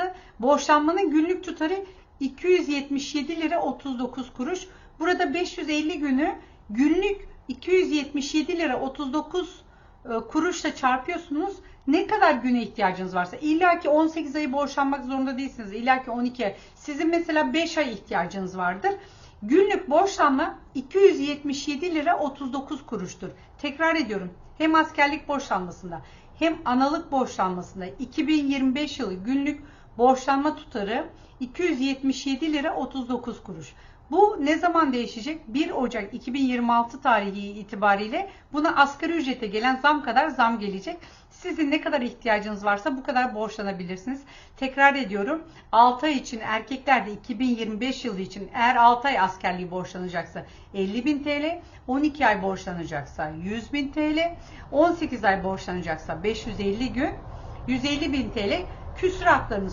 borçlanması. Borçlanmanın günlük tutarı 277 lira 39 kuruş. Burada 550 günü günlük 277 lira 39 e, kuruşla çarpıyorsunuz. Ne kadar güne ihtiyacınız varsa illa ki 18 ayı borçlanmak zorunda değilsiniz. İlla ki 12 ay. Sizin mesela 5 ay ihtiyacınız vardır. Günlük borçlanma 277 lira 39 kuruştur. Tekrar ediyorum. Hem askerlik borçlanmasında hem analık borçlanmasında 2025 yılı günlük borçlanma tutarı 277 lira 39 kuruş. Bu ne zaman değişecek? 1 Ocak 2026 tarihi itibariyle buna asgari ücrete gelen zam kadar zam gelecek. Sizin ne kadar ihtiyacınız varsa bu kadar borçlanabilirsiniz. Tekrar ediyorum. 6 ay için erkeklerde 2025 yılı için eğer 6 ay askerliği borçlanacaksa 50.000 TL, 12 ay borçlanacaksa 100.000 TL, 18 ay borçlanacaksa 550 gün 150.000 TL küsuratlarınız